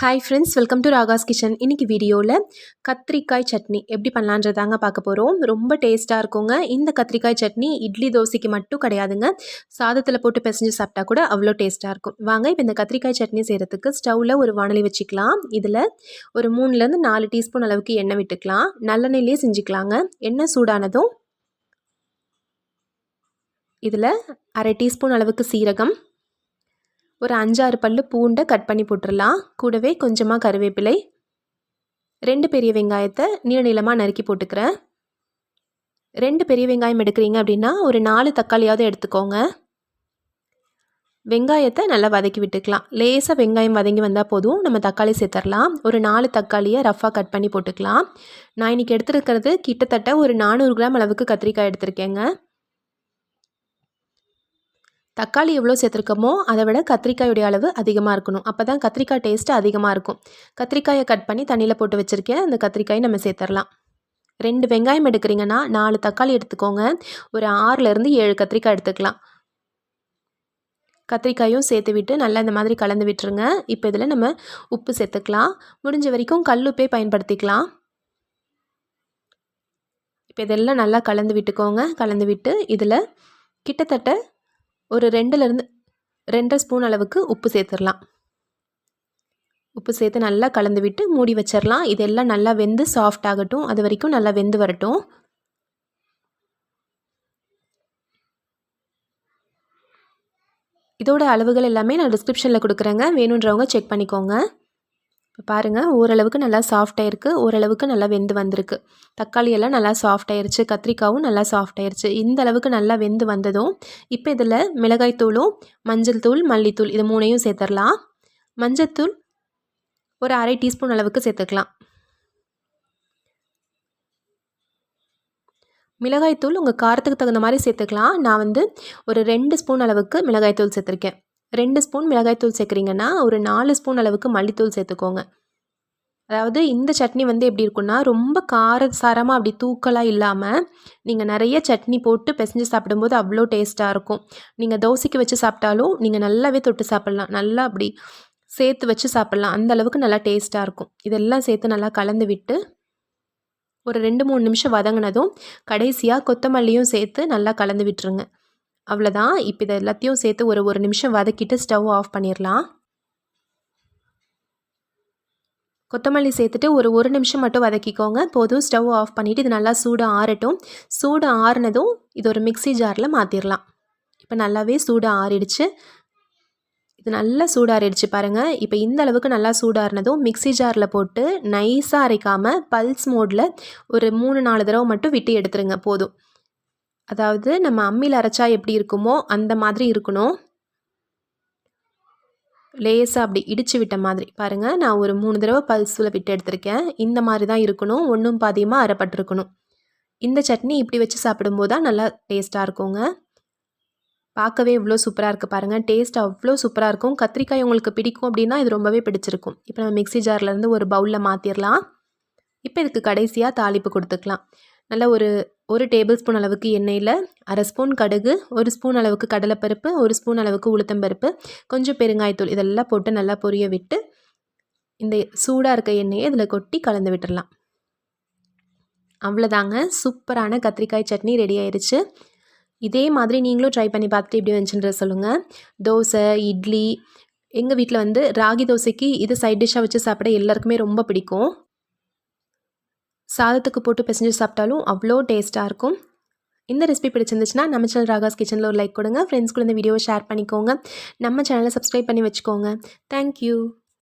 Hi friends welcome to Raga's kitchen இன்றைக்கி வீடியோவில் கத்திரிக்காய் சட்னி எப்படி பண்ணலான்றதாங்க பார்க்க போகிறோம் ரொம்ப டேஸ்ட்டாக இருக்குங்க. இந்த கத்திரிக்காய் சட்னி இட்லி தோசைக்கு மட்டும் கிடையாதுங்க. சாதத்தில் போட்டு பிசைஞ்சு சாப்பிட்டா கூட அவ்வளோ டேஸ்ட்டாக இருக்கும். வாங்க இப்போ இந்த கத்திரிக்காய் சட்னி செய்கிறதுக்கு ஸ்டவ்வில் ஒரு வானொலி வச்சுக்கலாம். இதில் ஒரு மூணுலேருந்து நாலு டீஸ்பூன் அளவுக்கு எண்ணெய் விட்டுக்கலாம். நல்லெண்ணெயிலே செஞ்சுக்கலாங்க. எண்ணெய் சூடானதும் இதில் அரை டீஸ்பூன் அளவுக்கு சீரகம் ஒரு அஞ்சாறு பல் பூண்டை கட் பண்ணி போட்டுடலாம் கூடவே கொஞ்சமாக கருவேப்பிலை. ரெண்டு பெரிய வெங்காயத்தை நீள நீளமாக நறுக்கி போட்டுக்கிறேன். ரெண்டு பெரிய வெங்காயம் எடுக்கிறீங்க அப்படின்னா ஒரு நாலு தக்காளியாவது எடுத்துக்கோங்க. வெங்காயத்தை நல்லா வதக்கி விட்டுக்கலாம். லேசாக வெங்காயம் வதங்கி வந்தால் போதும். நம்ம தக்காளி சேர்த்துடலாம் ஒரு நாலு தக்காளியை ரஃப்பாக கட் பண்ணி போட்டுக்கலாம். நான் இன்றைக்கி எடுத்துருக்கிறது கிட்டத்தட்ட ஒரு நானூறு கிராம் அளவுக்கு கத்திரிக்காய் எடுத்திருக்கேங்க. தக்காளி எவ்வளோ சேர்த்துருக்கோமோ அதை விட கத்திரிக்காயுடைய அளவு அதிகமாக இருக்கணும். அப்போ தான் கத்திரிக்காய் டேஸ்ட்டு அதிகமாக இருக்கும். கத்திரிக்காயை கட் பண்ணி தண்ணியில் போட்டு வச்சுருக்கேன். அந்த கத்திரிக்காயை நம்ம சேர்த்துடலாம். ரெண்டு வெங்காயம் எடுக்கிறீங்கன்னா நாலு தக்காளி எடுத்துக்கோங்க. ஒரு ஆறுலேருந்து ஏழு கத்திரிக்காய் எடுத்துக்கலாம். கத்திரிக்காயும் சேர்த்து விட்டு நல்லா இந்த மாதிரி கலந்து விட்டுருங்க. இப்போ இதில் நம்ம உப்பு சேர்த்துக்கலாம். முடிஞ்ச வரைக்கும் கல் உப்பே பயன்படுத்திக்கலாம். இப்போ இதெல்லாம் நல்லா கலந்து விட்டுக்கோங்க. கலந்து விட்டு இதில் கிட்டத்தட்ட ஒரு ரெண்டுலேருந்து ரெண்டரை ஸ்பூன் அளவுக்கு உப்பு சேர்த்துடலாம். உப்பு சேர்த்து நல்லா கலந்து விட்டு மூடி வச்சிடலாம். இதெல்லாம் நல்லா வெந்து சாஃப்ட் ஆகட்டும். அது வரைக்கும் நல்லா வெந்து வரட்டும். இதோட அளவுகள் எல்லாமே நான் டிஸ்கிரிப்ஷனில் கொடுக்குறேங்க. வேணுன்றவங்க செக் பண்ணிக்கோங்க. இப்போ பாருங்கள் ஓரளவுக்கு நல்லா சாஃப்டாக இருக்குது ஓரளவுக்கு நல்லா வெந்து வந்திருக்கு. தக்காளி எல்லாம் நல்லா சாஃப்டாயிருச்சு கத்திரிக்காவும் நல்லா சாஃப்டாயிருச்சு இந்த அளவுக்கு நல்லா வெந்து வந்ததும் இப்போ இதில் மிளகாய் தூளும் மஞ்சள் தூள் மல்லித்தூள் இது மூணையும் சேர்த்துடலாம். மஞ்சத்தூள் ஒரு அரை டீஸ்பூன் அளவுக்கு சேர்த்துக்கலாம். மிளகாய்த்தூள் உங்கள் காரத்துக்கு தகுந்த மாதிரி சேர்த்துக்கலாம். நான் வந்து ஒரு ரெண்டு ஸ்பூன் அளவுக்கு மிளகாய்த்தூள் சேர்த்துருக்கேன். ரெண்டு ஸ்பூன் மிளகாய்த்தூள் சேர்க்குறீங்கன்னா ஒரு நாலு ஸ்பூன் அளவுக்கு மல்லித்தூள் சேர்த்துக்கோங்க. அதாவது இந்த சட்னி வந்து எப்படி இருக்குன்னா ரொம்ப காரசாரமாக அப்படி தூக்கலாக இல்லாமல் நீங்கள் நிறைய சட்னி போட்டு பிசைஞ்சு சாப்பிடும்போது அவ்வளோ டேஸ்ட்டாக இருக்கும். நீங்கள் தோசைக்கு வச்சு சாப்பிட்டாலும் நீங்கள் நல்லாவே தொட்டு சாப்பிட்லாம். நல்லா அப்படி சேர்த்து வச்சு சாப்பிட்லாம். அந்த அளவுக்கு நல்லா டேஸ்ட்டாக இருக்கும். இதெல்லாம் சேர்த்து நல்லா கலந்து விட்டு ஒரு ரெண்டு மூணு நிமிஷம் வதங்கினதும் கடைசியாக கொத்தமல்லியும் சேர்த்து நல்லா கலந்து விட்டுருங்க. அவ்வளோதான் இப்போ இதை எல்லாத்தையும் சேர்த்து ஒரு ஒரு நிமிஷம் வதக்கிட்டு ஸ்டவ் ஆஃப் பண்ணிடலாம் கொத்தமல்லி சேர்த்துட்டு ஒரு ஒரு நிமிஷம் மட்டும் வதக்கிக்கோங்க. போதும் ஸ்டவ் ஆஃப் பண்ணிவிட்டு இது நல்லா சூடு ஆறட்டும். சூடு ஆறுனதும் இது ஒரு மிக்சி ஜாரில் மாற்றிடலாம் இப்போ நல்லாவே சூடு ஆறிடுச்சு. இது நல்லா சூடாறிடுச்சு பாருங்கள் இப்போ இந்த அளவுக்கு நல்லா சூடாறினதும் மிக்சி ஜாரில் போட்டு நைஸாக அரைக்காமல் பல்ஸ் மோடில் ஒரு மூணு நாலு தடவை மட்டும் விட்டு எடுத்துருங்க. போதும். அதாவது நம்ம அம்மியில் அரைச்சா எப்படி இருக்குமோ அந்த மாதிரி இருக்கணும். லேசாக அப்படி இடித்து விட்ட மாதிரி. பாருங்கள் நான் ஒரு மூணு தடவை பல்ஸில் விட்டு எடுத்திருக்கேன். இந்த மாதிரி தான் இருக்கணும். ஒன்றும் பாதியமாக அரைப்பட்டிருக்கணும். இந்த சட்னி இப்படி வச்சு சாப்பிடும்போது தான் நல்லா டேஸ்ட்டாக இருக்குங்க. பார்க்கவே இவ்வளோ சூப்பராக இருக்குது பாருங்கள் டேஸ்ட் அவ்வளோ சூப்பராக இருக்கும். கத்திரிக்காய் உங்களுக்கு பிடிக்கும் அப்படின்னா இது ரொம்பவே பிடிச்சிருக்கும். இப்போ நம்ம மிக்சி ஜார்லேருந்து ஒரு பவுலில் மாற்றிடலாம் இப்போ இதுக்கு கடைசியாக தாளிப்பு கொடுத்துக்கலாம். நல்லா ஒரு ஒரு டேபிள் ஸ்பூன் அளவுக்கு எண்ணெயில் அரை ஸ்பூன் கடுகு ஒரு ஸ்பூன் அளவுக்கு கடலைப்பருப்பு ஒரு ஸ்பூன் அளவுக்கு உளுத்தம்பருப்பு கொஞ்சம் பெருங்காயத்தூள் இதெல்லாம் போட்டு நல்லா பொரிய விட்டு இந்த சூடாக இருக்க எண்ணெயை இதில் கொட்டி கலந்து விட்டுடலாம் அவ்வளோதாங்க. சூப்பரான கத்திரிக்காய் சட்னி ரெடி ஆயிடுச்சு இதே மாதிரி நீங்களும் ட்ரை பண்ணி பார்த்துட்டு எப்படி வந்துச்சுன்ற சொல்லுங்கள் தோசை இட்லி எங்கள் வீட்டில் வந்து ராகி தோசைக்கு இது சைட் டிஷ்ஷாக வச்சு சாப்பிட எல்லாருக்குமே ரொம்ப பிடிக்கும். சாதத்துக்கு போட்டு பிசைஞ்சு சாப்பிட்டாலும் அவ்வளோ டேஸ்ட்டாக இருக்கும். இந்த ரெசிபி பிடிச்சிருந்துச்சுன்னா நம்ம சேனல் ராகாஸ் கிச்சனில் ஒரு லைக் கொடுங்க. ஃப்ரெண்ட்ஸ்குள்ள இந்த வீடியோவை ஷேர் பண்ணிக்கோங்க. நம்ம சேனலை சப்ஸ்கிரைப் பண்ணி வச்சுக்கோங்க. தேங்க்யூ